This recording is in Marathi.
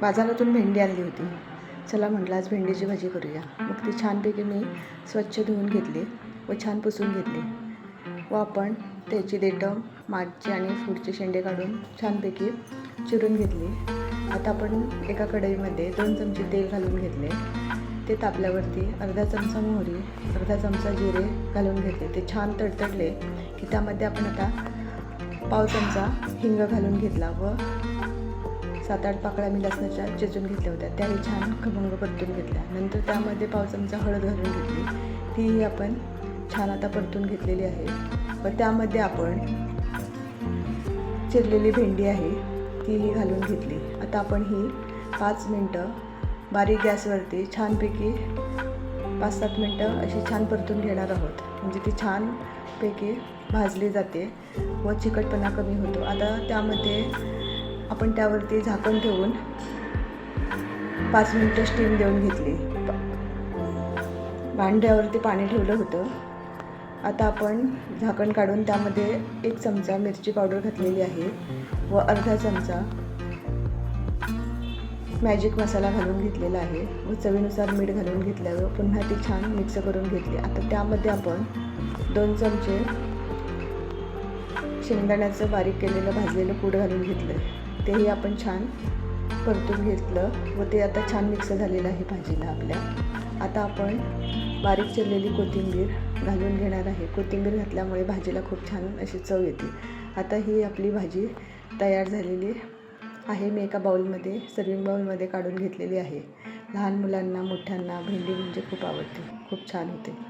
बाजारातून भेंडी आणली होती. चला म्हटलं आज भेंडीची भाजी करूया. मग ती छानपैकी मी स्वच्छ धुवून घेतली व छान पुसून घेतली. व आपण त्याची देठं मागची आणि पुढचे शेंडे काढून छानपैकी चिरून घेतली. आता आपण एका कढईमध्ये दोन चमचे तेल घालून घेतले. ते तापल्यावरती अर्धा चमचा मोहरी अर्धा चमचा जिरे घालून घेतले. ते छान तडतडले की त्यामध्ये आपण आता पाव चमचा हिंग घालून घेतला व सात आठ पाकळ्या मी लसणाच्या चेचून घेतल्या होत्या. त्याही छान खमंग परतून घेतल्या. नंतर त्यामध्ये पाव चमचा हळद घालून घेतली. तीही आपण छान आता परतून घेतलेली आहे. व त्यामध्ये आपण चिरलेली भेंडी आहे तीही घालून घेतली. आता आपण ही पाच मिनटं बारीक गॅसवरती छानपैकी पाच सात मिनटं अशी छान परतून घेणार आहोत. म्हणजे ती छानपैकी भाजली जाते व चिकटपणा कमी होतो. आता त्यामध्ये आपण त्यावरती झाकण ठेवून पाच मिनटं स्टीम देऊन घेतली. भांड्यावरती पाणी ठेवलं होतं. आता आपण झाकण काढून त्यामध्ये एक चमचा मिरची पावडर घातलेली आहे व अर्धा चमचा मॅजिक मसाला घालून घेतलेला आहे व चवीनुसार मीठ घालून घेतल्यावर पुन्हा ती छान मिक्स करून घेतली. आता त्यामध्ये आपण दोन चमचे शेंगदाण्याचं बारीक केलेलं भाजलेलं कूड घालून घेतलं तेही आपण छान परतून घेतलं व ते आता छान मिक्स झालेलं आहे भाजीला आपल्या. आता आपण बारीक चिरलेली कोथिंबीर घालून घेणार आहे. कोथिंबीर घातल्यामुळे भाजीला खूप छान अशी चव येते. आता ही आपली भाजी तयार झालेली आहे. मी एका बाउलमध्ये सर्विंग बाऊलमध्ये काढून घेतलेली आहे. लहान मुलांना मोठ्यांना भेंडी म्हणजे खूप आवडते. खूप छान होते.